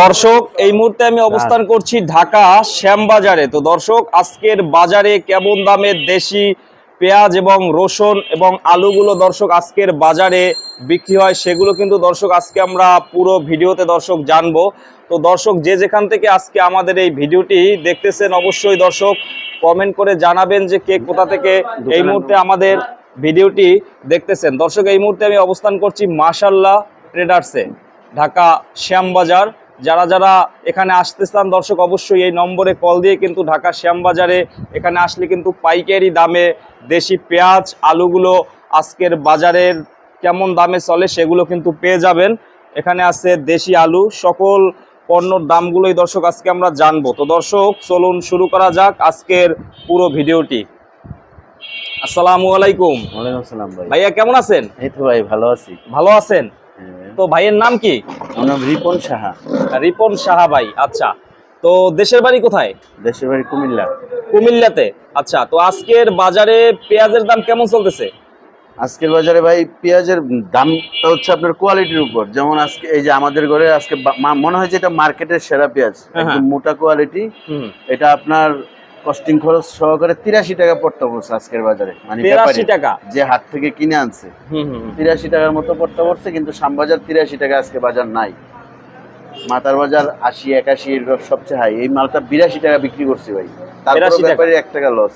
দর্শক, এই মুহূর্তে আমি অবস্থান করছি ঢাকা শ্যামবাজারে। তো দর্শক, আজকের বাজারে কেমন দামের দেশি পেঁয়াজ এবং রসুন এবং আলুগুলো দর্শক আজকের বাজারে বিক্রি হয় সেগুলো কিন্তু দর্শক আজকে আমরা পুরো ভিডিওতে দর্শক জানব। তো দর্শক, যে যেখান থেকে আজকে আমাদের এই ভিডিওটি দেখতেছেন অবশ্যই দর্শক কমেন্ট করে জানাবেন যে কে কোথা থেকে এই মুহূর্তে আমাদের ভিডিওটি দেখতেছেন। দর্শক, এই মুহূর্তে আমি অবস্থান করছি মাশাল্লাহ ট্রেডার্সে। ঢাকা শ্যামবাজার। যারা যারা এখানে আসতে চান দর্শক অবশ্যই এই নম্বরে কল দিয়ে কিন্তু ঢাকা শ্যামবাজারে এখানে আসলে কিন্তু পাইকারি দামে দেশি পেঁয়াজ আলুগুলো আজকের বাজারের কেমন দামে চলে সেগুলো কিন্তু পেয়ে যাবেন। এখানে আছে দেশি আলু সকল পণ্যর দামগুলোই দর্শক আজকে আমরা জানব। তো দর্শক চলুন শুরু করা যাক আজকের পুরো ভিডিওটি। আসসালামু আলাইকুম। ভাইয়া কেমন আছেন? এই তো ভাই ভালো আছি। ভালো আছেন। তো ভাইয়ের নাম কি? নাম রিপন সাহা। রিপন সাহা ভাই আচ্ছা। তো দেশের বাড়ি কোথায়? দেশের বাড়ি কুমিল্লা। কুমিল্লাতে। আচ্ছা তো আজকের বাজারে পেঁয়াজের দাম কেমন চলতেছে? আজকের বাজারে ভাই পেঁয়াজের দামটা হচ্ছে আপনার কোয়ালিটির উপর। যেমন আজকে এই যে আমাদের ঘরে আজকে মনে হয় যে এটা মার্কেটের সেরা পেঁয়াজ। হ্যাঁ, মোটা কোয়ালিটি এটা আপনার কস্টিং খরচ সহকারে তিরাশি টাকা পড়তে পড়ছে আজকের বাজারে। মানে তিরাশি টাকা? যে হাত থেকে কিনে আনছে। তিরাশি টাকার মতো পড়তে পড়ছে কিন্তু শ্যামবাজার তিরাশি টাকা আজকে বাজার নাই। মাতার বাজার আশি একাশি সবচেয়ে হাই এই মালটা বিরাশি টাকা বিক্রি করছি ভাই। 82 তারপরে ব্যাপারে এক টাকা লস।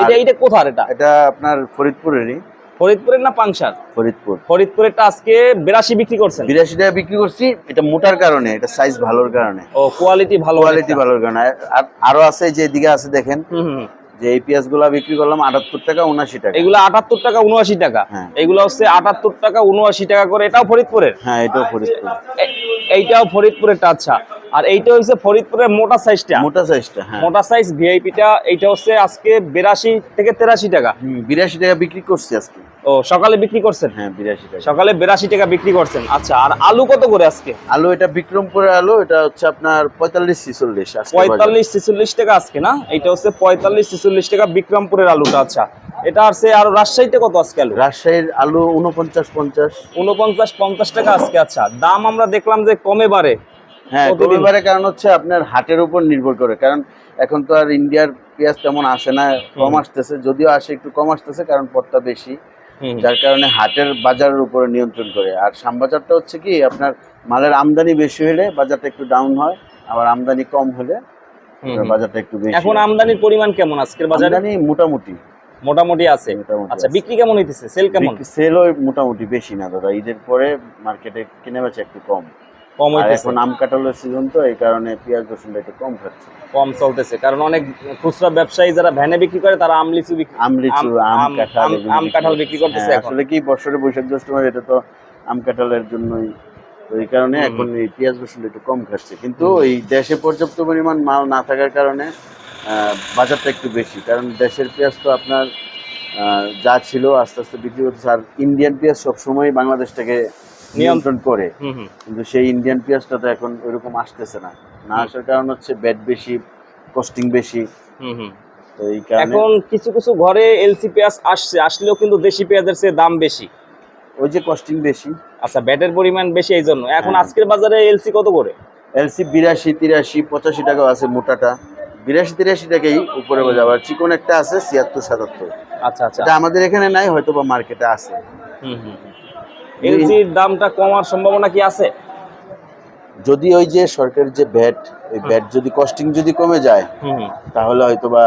এটা কোথায় কোথার এটা? এটা আপনার ফরিদপুরেরই। ফরিদপুরের না পাংশার? ফরিদপুর। ফরিদপুরেরটা আজকে বিরাশি বিক্রি করছেন। বিরাশি টাকা বিক্রি করছি এটা মোটার কারণে এটা সাইজ ভালোর কারণে। ও কোয়ালিটি ভালো কোয়ালিটি ভালোর কারণে। আর আরও আছে যে এদিকে আছে দেখেন। যে এই পেঁয়াজগুলা বিক্রি করলাম আটাত্তর টাকা উনাশি টাকা। এগুলো আটাত্তর টাকা উনআশি টাকা। হ্যাঁ। এগুলো হচ্ছে আটাত্তর টাকা উনআশি টাকা করে। এটাও ফরিদপুরের? হ্যাঁ এটাও ফরিদপুর। এইটাও ফরিদপুরেরটা আচ্ছা। আর এইটা হচ্ছে ফরিদপুরের মোটা সাইজটা মোটা সাইজটা হ্যাঁ। মোটা সাইজ ভিআইপিটা এইটা হচ্ছে আজকে বিরাশি থেকে তেরাশি টাকা। বিরাশি টাকা বিক্রি করছি আজকে। ও সকালে বিক্রি করছেন? হ্যাঁ বিরাশি টাকা। সকালে বিরাশি টাকা বিক্রি করছেন। আচ্ছা আর আলু কত করে আজকে? আলু এটা বিক্রমপুরের আলু এটা হচ্ছে আপনার পঁয়তাল্লিশ ছিচল্লিশ পঁয়তাল্লিশ ছেচল্লিশ টাকা আজকে না? এইটা হচ্ছে পঁয়তাল্লিশ ছেচল্লিশ টাকা বিক্রমপুরের আলুটা আচ্ছা। এটা আছে আর রাজশাহীতে কত আজকে আলু? রাজশাহীর আলু উনপঞ্চাশ পঞ্চাশ। উনপঞ্চাশ পঞ্চাশ টাকা আজকে আচ্ছা। দাম আমরা দেখলাম যে কমে বাড়ে হ্যাঁ কতদিন? এবারে কারণ হচ্ছে আপনার হাটের উপর নির্ভর করে। কারণ এখন তো আর ইন্ডিয়ার পেঁয়াজ তেমন আসে না কম আসতেছে যদিও আসে একটু কম আসতেছে কারণ পটটা বেশি। যার কারণে হাটের বাজারের উপরে নিয়ন্ত্রণ করে। আর শ্যামবাজারটা হচ্ছে কি আপনার মালের আমদানি বেশি হলে বাজারটা একটু ডাউন হয় আবার আমদানি কম হলে। বাজারটা একটু বেশি এখন আমদানির পরিমাণ কেমন আজকের বাজারে? আমদানি মোটামুটি। মোটামুটি আছে। আচ্ছা বিক্রি কেমন হইতেছে? সেল কেমন? সেলও মোটামুটি বেশি না দাদা। ঈদের পরে মার্কেটে কিনে বেচা একটু কম। কম হইতেছে। এখন আম কাঁঠালের সিজন তো এই কারণে পেঁয়াজ রসুনটা একটু কম খাচ্ছে। কম চলতেছে কারণ অনেক খুচরা ব্যবসায়ী যারা ভ্যানে বিক্রি করে তারা আম লিচু বিক্রি আম লিচু আম- কাঁঠাল আম- কাঁঠাল বিক্রি করতেছে হ্যাঁ, আসলে কি বছরে বৈশাখ জ্যৈষ্ঠ মাস এটা তো আম কাঁঠালের জন্যই এই কারণে এখন এই পেঁয়াজ রসুন একটু কম খাচ্ছে। কিন্তু এই দেশে পর্যাপ্ত পরিমাণ মাল না থাকার কারণে বাজারটা একটু বেশি। কারণ দেশের পেঁয়াজ তো আপনার যা ছিল আস্তে আস্তে বিক্রি করতেছে। আর ইন্ডিয়ান পেঁয়াজ সবসময় বাংলাদেশটাকে নিয়ন্ত্রণ করে। কিন্তু সেই ইন্ডিয়ান পেঁয়াজটা তো এখন ওইরকম আসতেছে না। না আসার কারণ হচ্ছে ব্যাট বেশি কস্টিং বেশি। হুম হুম। তো এই কারণে এখন কিছু কিছু ঘরে এলসি পেঁয়াজ আসছে আসলেও কিন্তু দেশি পেঁয়াজের চেয়ে দাম বেশি। ওই যে কস্টিং বেশি। আচ্ছা ব্যাটের পরিমাণ বেশি এই জন্য। এখন হ্যাঁ। আজকের বাজারে এলসি কত করে? এলসি বিরাশি তিরাশি পঁচাশি টাকা আছে মোটাটা। বিরাশি তিরাশি টাকাই উপরে বাজার। আবার চিকন একটা আছে ছিয়াত্তর সাতাত্তর। আচ্ছা আচ্ছা। এটা আমাদের এখানে নাই হয়তো বা মার্কেটে আছে হুম হুম। এলসির দামটা কমার সম্ভাবনা কি আছে? যদি ওই যে সরকারের যে ব্যাট ওই ব্যাট যদি কস্টিং যদি কমে যায় তাহলে হয়তো বা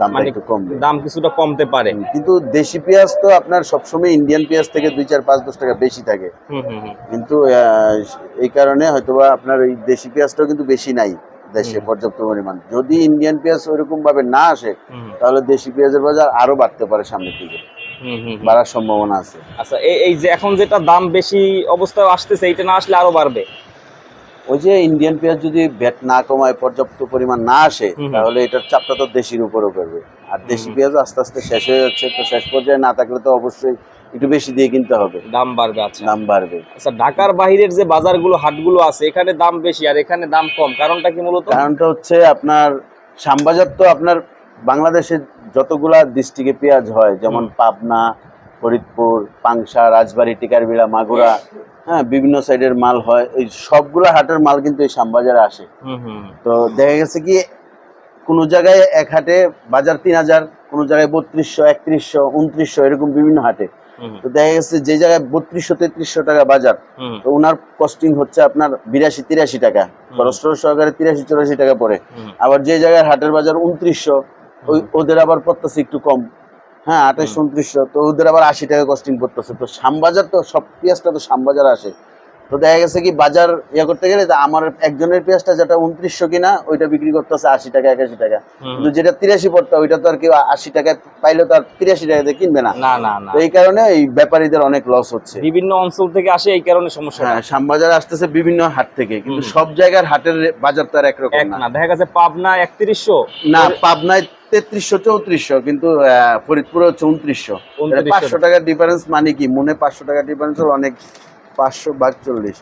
দামটা একটু কমবে। দাম কিছুটা কমতে পারে। কিন্তু দেশি পেঁয়াজ তো আপনার সবসময় ইন্ডিয়ান পেঁয়াজ থেকে দুই চার পাঁচ দশ টাকা বেশি থাকে। কিন্তু এই কারণে হয়তোবা আপনার ওই দেশি পেঁয়াজটাও কিন্তু বেশি নাই দেশে পর্যাপ্ত পরিমাণ। যদি ইন্ডিয়ান পেঁয়াজ ওইরকম ভাবে না আসে তাহলে দেশি পেঁয়াজের বাজার আরও বাড়তে পারে সামনের দিকে। বাড়ার সম্ভাবনা আছে। আচ্ছা এই যে এখন যেটা দাম বেশি অবস্থায় আসতেছে এইটা না আসলে আরও বাড়বে? ওই যে ইন্ডিয়ান পেঁয়াজ যদি ভ্যাট না কমায় পর্যাপ্ত পরিমাণ না আসে তাহলে এটার চাপটা তো দেশির উপরও করবে আর দেশি পেঁয়াজ আস্তে আস্তে শেষ হয়ে যাচ্ছে তো শেষ পর্যায়ে না থাকলে তো অবশ্যই একটু বেশি দিয়ে কিনতে হবে। দাম বাড়বে আচ্ছা। দাম বাড়বে। আচ্ছা ঢাকার বাইরের যে বাজারগুলো হাটগুলো আছে এখানে দাম বেশি আর এখানে দাম কম কারণটা কি মূলত? কারণটা হচ্ছে আপনার শ্যামবাজার তো আপনার বাংলাদেশের যতগুলা ডিস্ট্রিক্টে পেঁয়াজ হয় যেমন পাবনা ফরিদপুর পাংশা রাজবাড়ী টিকারবিড়া মাগুরা হ্যাঁ বিভিন্ন সাইডের মাল হয় এই সবগুলো হাটের মাল কিন্তু এই শ্যামবাজারে আসে। তো দেখা গেছে কি কোনো জায়গায় এক হাটে বাজার তিন হাজার কোনো জায়গায় বত্রিশশো একত্রিশশো উনত্রিশশো এরকম বিভিন্ন হাটে। তো দেখা গেছে যে জায়গায় বত্রিশশো তেত্রিশশো টাকা বাজার তো ওনার কস্টিং হচ্ছে আপনার বিরাশি তিরাশি টাকা। খরচ সহকারে তিরাশি চুরাশি টাকা পড়ে। হুম। আবার যে জায়গায় হাটের বাজার উনত্রিশশো ওই ওদের আবার পড়তেছে একটু কম। হ্যাঁ আঠাশ উনত্রিশশো তো ওদের আবার আশি টাকা কস্টিং পড়তেছে তো শ্যামবাজার তো সব পেঁয়াজটা তো শ্যামবাজার আসে। তো দেখা গেছে কি বাজার ইয়ে করতে গেলে আমার একজনের পেঁয়াজটা যেটা উনত্রিশশো কিনা ওইটা বিক্রি করতেছে আশি টাকা একাশি টাকা। কিন্তু যেটা তিরাশি পড়তো ওইটা তো আর কেউ আশি টাকায় পাইলে তো আর তিরাশি টাকাতে কিনবে না। না না তো এই কারণে এই ব্যাপারীদের অনেক লস হচ্ছে। বিভিন্ন অঞ্চল থেকে আসে এই কারণে সমস্যা হ্যাঁ শ্যামবাজার আসতেছে বিভিন্ন হাট থেকে কিন্তু সব জায়গার হাটের বাজার তো আর একরকম না দেখা গেছে পাবনা একত্রিশশো। না পাবনায় তেত্রিশশো চৌত্রিশশো কিন্তু ফরিদপুরে উনত্রিশশো। পাঁচশো টাকার ডিফারেন্স মানে কি? মনে পাঁচশো টাকার ডিফারেন্স হলো অনেক পাঁচশো ভাগ চল্লিশ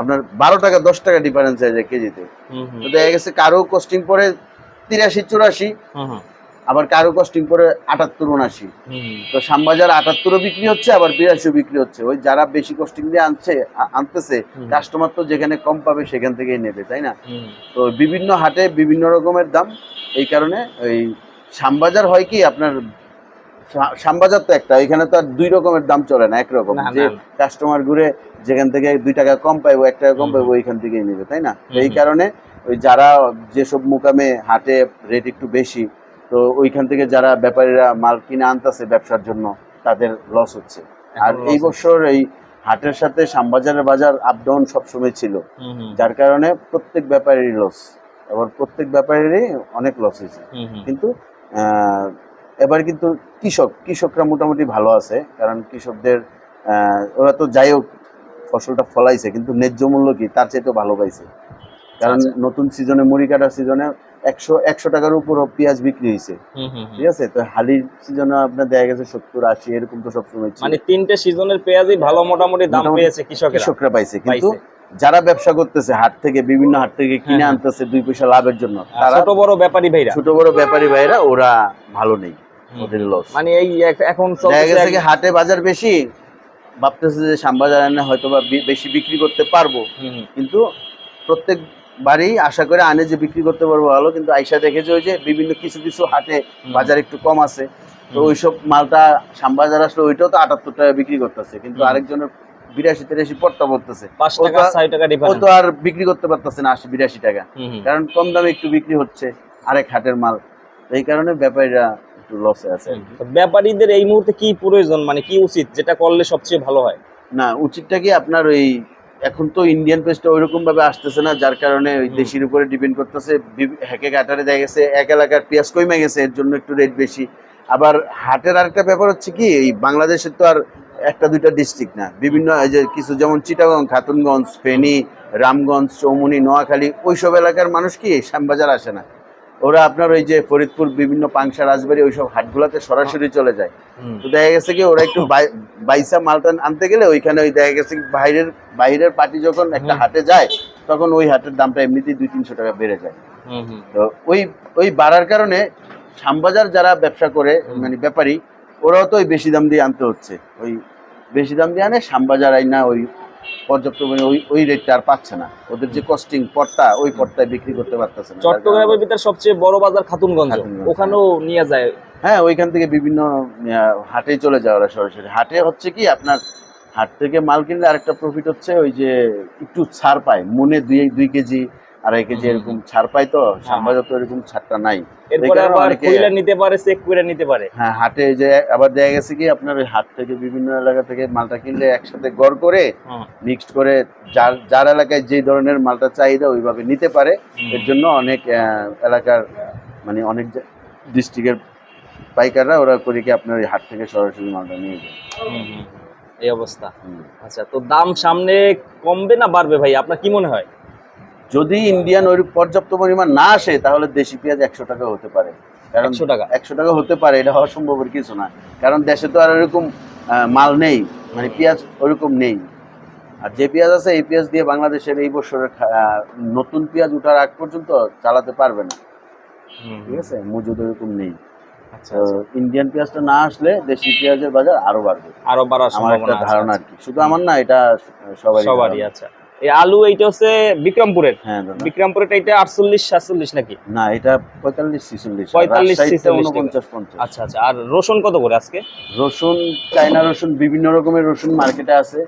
আপনার বারো টাকা দশ টাকা ডিফারেন্স হয়ে যায় কেজিতে। দেখা গেছে কারও কস্টিং পরে তিরাশি চুরাশি। আবার কারও কস্টিং পরে আটাত্তর উনাশি হুম। তো শ্যামবাজার আটাত্তরও বিক্রি হচ্ছে আবার বিরাশিও বিক্রি হচ্ছে। ওই যারা বেশি কস্টিং দিয়ে আনছে আনতেছে কাস্টমার তো যেখানে কম পাবে সেখান থেকেই নেবে তাই না? তো বিভিন্ন হাটে বিভিন্ন রকমের দাম। এই কারণে ওই শ্যামবাজার হয় কি আপনার শা- শ্যামবাজার তো একটা এখানে তো আর দুই রকমের দাম চলে না একরকম যে কাস্টমার ঘুরে যেখান থেকে দুই টাকা কম পাইবো এক টাকা কম। পাইবো ওইখান থেকেই নেবে তাই না? এই কারণে ওই যারা যেসব মুকামে হাটে রেট একটু বেশি তো ওইখান থেকে যারা ব্যাপারীরা মাল কিনে আনতেছে ব্যবসার জন্য তাদের লস হচ্ছে। আর এই বছর এই হাটের সাথে শ্যামবাজারের বাজার আপ ডাউন সবসময় ছিল। যার কারণে প্রত্যেক ব্যাপারেরই লস এবার প্রত্যেক ব্যাপারেরই অনেক লস হয়েছে। কিন্তু এবার কিন্তু কৃষক কৃষকরা মোটামুটি ভালো আছে কারণ কৃষকদের ওরা তো যাই হোক ফসলটা ফলাইছে কিন্তু ন্যায্য মূল্য কি তার চাইতে ভালো পাইছে কারণ আচ্ছা। নতুন সিজনে মুড়ি কাটার সিজনে একশো একশো টাকার উপর পেঁয়াজ বিক্রি হয়েছে। ঠিক আছে তো হালির সিজনে আপনার দেখা গেছে সত্তর আশি এরকম তো সবসময় মানে তিনটে সিজনের পেঁয়াজই ভালো মোটামুটি দাম পেয়েছে কৃষকেরা পাইছে কিন্তু। যারা ব্যবসা করতেছে হাট থেকে বিভিন্ন হাট থেকে কিনে হ্যাঁ, হ্যাঁ। আনতেছে দুই পয়সা লাভের জন্য তারা ছোট বড় ব্যাপারী ভাইরা। ছোট বড় ব্যাপারী ভাইরা ওরা ভালো নেই ওদের লস মানে এই এখন দেখা চলতেছে গেছে এক- কি হাটে বাজার বেশি ভাবতেছে যে শ্যামবাজার এনে হয়তো বা বেশি বিক্রি করতে পারব। কিন্তু প্রত্যেক বাড়ি আশা করে আনে যে বিক্রি করতে পারব ভালো কিন্তু আইসা দেখেছে ওই যে বিভিন্ন কিছু কিছু হাটে। বাজার একটু কম আছে। তো ওইসব মালটা শ্যামবাজার আসলে ওইটাও তো আটাত্তর টাকা বিক্রি করতেছে। কিন্তু আরেকজনের বিরাশি তিরাশি পড়তা পাঁচ ও তো- আর বিক্রি করতে পারতেছে না আশি বিরাশি টাকা। কারণ কম দামে একটু বিক্রি হচ্ছে আরেক হাটের মাল। এই কারণে ব্যাপারীরা একটু লসে আছে। ব্যাপারীদের এই মুহূর্তে কি প্রয়োজন? মানে কি উচিত যেটা করলে সবচেয়ে ভালো হয়? না উচিতটা কি আপনার ওই এখন তো ইন্ডিয়ান পেস্টটা ওইরকম ভাবে আসতেছে না যার কারণে ওই দেশির উপরে ডিপেন্ড করতেছে। হ্যাকে কাটারে দেখা গেছে এক এলাকার পেঁয়াজ কমে গেছে এর জন্য একটু রেট বেশি। আবার হাটের আরেকটা ব্যাপার হচ্ছে কি এই বাংলাদেশের তো আর একটা দুইটা ডিস্ট্রিক্ট না। বিভিন্ন যে কিছু যেমন চিটাগং খাতুনগঞ্জ ফেনী রামগঞ্জ চৌমুনি নোয়াখালী ওইসব এলাকার মানুষ কি শ্যামবাজার আসে না? ওরা আপনার ওই যে ফরিদপুর বিভিন্ন পাংশা রাজবাড়ি ওইসব হাটগুলোতে সরাসরি চলে যায়। তো দেখা গেছে কি ওরা একটু বাই- বাইসা মালটান আনতে গেলে ওইখানে ওই দেখা গেছে কি বাইরের বাইরের পার্টি যখন একটা হাটে যায় তখন ওই হাটের দামটা এমনিতেই দুই তিনশো টাকা বেড়ে যায়। তো ওই ওই বাড়ার কারণে শ্যামবাজার যারা ব্যবসা করে মানে ব্যাপারী ওরাও তো ওই বেশি দাম দিয়ে আনতে হচ্ছে। ওই বেশি দাম দিয়ে আনে শ্যামবাজার আই না ওই পর্যাপ্ত ওই ওই রেটটা আর পাচ্ছে না। ওদের যে কস্টিং পট্টা ওই পট্টায় বিক্রি করতে পারতেছে না। চট্টগ্রামের ভিতরে সবচেয়ে বড় বাজার খাতুনগঞ্জ। খাতুনগঞ্জ, ওখানেও নিয়ে যায়। হ্যাঁ ওইখান থেকে বিভিন্ন হাটে চলে যায় ওরা সরাসরি। হাটে হচ্ছে কি আপনার হাট থেকে মাল কিনলে আরেকটা প্রফিট হচ্ছে ওই যে একটু ছাড় পায়। মনে দুই দুই কেজি আড়াই কেজি। এরকম ছাড় পায় তো শ্যামবাজার তো এরকম ছাড়টা নাই। নিতে পারে চেক করে নিতে পারে। হ্যাঁ হাটে যে আবার দেখা গেছে কি আপনার ওই হাট থেকে বিভিন্ন এলাকা থেকে মালটা কিনলে একসাথে গড় করে মিক্সড করে যার যার এলাকায় যে ধরনের মালটা চাহিদা ওইভাবে নিতে পারে। এর জন্য অনেক এলাকার মানে অনেক ডিস্ট্রিক্টের পাইকাররা ওরা করে কি আপনার ওই হাট থেকে সরাসরি মালটা নিয়ে যায়। এই অবস্থা। আচ্ছা তো দাম সামনে কমবে না বাড়বে ভাই? আপনার কি মনে হয়? যদি ইন্ডিয়ান ওই পর্যাপ্ত পরিমাণ না আসে তাহলে দেশি পেঁয়াজ একশো টাকা হতে পারে। কারণ একশো টাকা। একশো টাকা হতে পারে এটা হওয়া সম্ভবের কিছু না। কারণ দেশে তো আর ওরকম মাল নেই মানে পেঁয়াজ ওরকম নেই। আর যে পেঁয়াজ আছে এই পেঁয়াজ দিয়ে বাংলাদেশের এই বছরের নতুন পেঁয়াজ উঠার আগ পর্যন্ত চালাতে পারবে না। ঠিক আছে? মজুদ ওরকম নেই। আচ্ছা ইন্ডিয়ান পেঁয়াজটা না আসলে দেশি পেঁয়াজের বাজার আরও বাড়বে। আরও বাড়ার আমার একটা ধারণা আর কি। শুধু আমার না এটা সবাই সবারই আচ্ছা এই আলু এইটা হচ্ছে বিক্রমপুরের। হ্যাঁ বিক্রমপুরের এটা আটচল্লিশ সাতচল্লিশ নাকি? না এটা পঁয়তাল্লিশ ছিচল্লিশ। 45, 46 উনপঞ্চাশ পঞ্চাশ। আচ্ছা আচ্ছা। আর রসুন কত করে আজকে? রসুন চাইনা রসুন বিভিন্ন রকমের রসুন মার্কেটে আছে।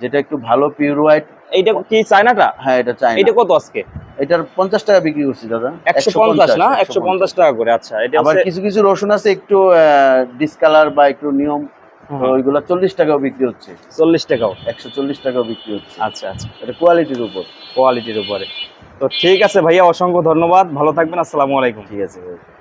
যেটা একটু ভালো পিওর হোয়াইট এইটা কি চায়নাটা? হ্যাঁ এটা চাইনা এটা কত আজকে? এটার পঞ্চাশ টাকা বিক্রি করছি দাদা। একশো পঞ্চাশ না? একশো পঞ্চাশ টাকা করে আচ্ছা। এটা আবার কিছু কিছু রসুন আছে একটু ডিসকালার বা একটু নিয়ম। ওইগুলো চল্লিশ টাকাও বিক্রি হচ্ছে। চল্লিশ টাকাও? একশো চল্লিশ টাকাও বিক্রি হচ্ছে। আচ্ছা আচ্ছা। এটা কোয়ালিটির উপর। কোয়ালিটির উপরে। তো ঠিক আছে ভাইয়া অসংখ্য ধন্যবাদ। ভালো থাকবেন আসসালামু আলাইকুম। ঠিক আছে ভাই।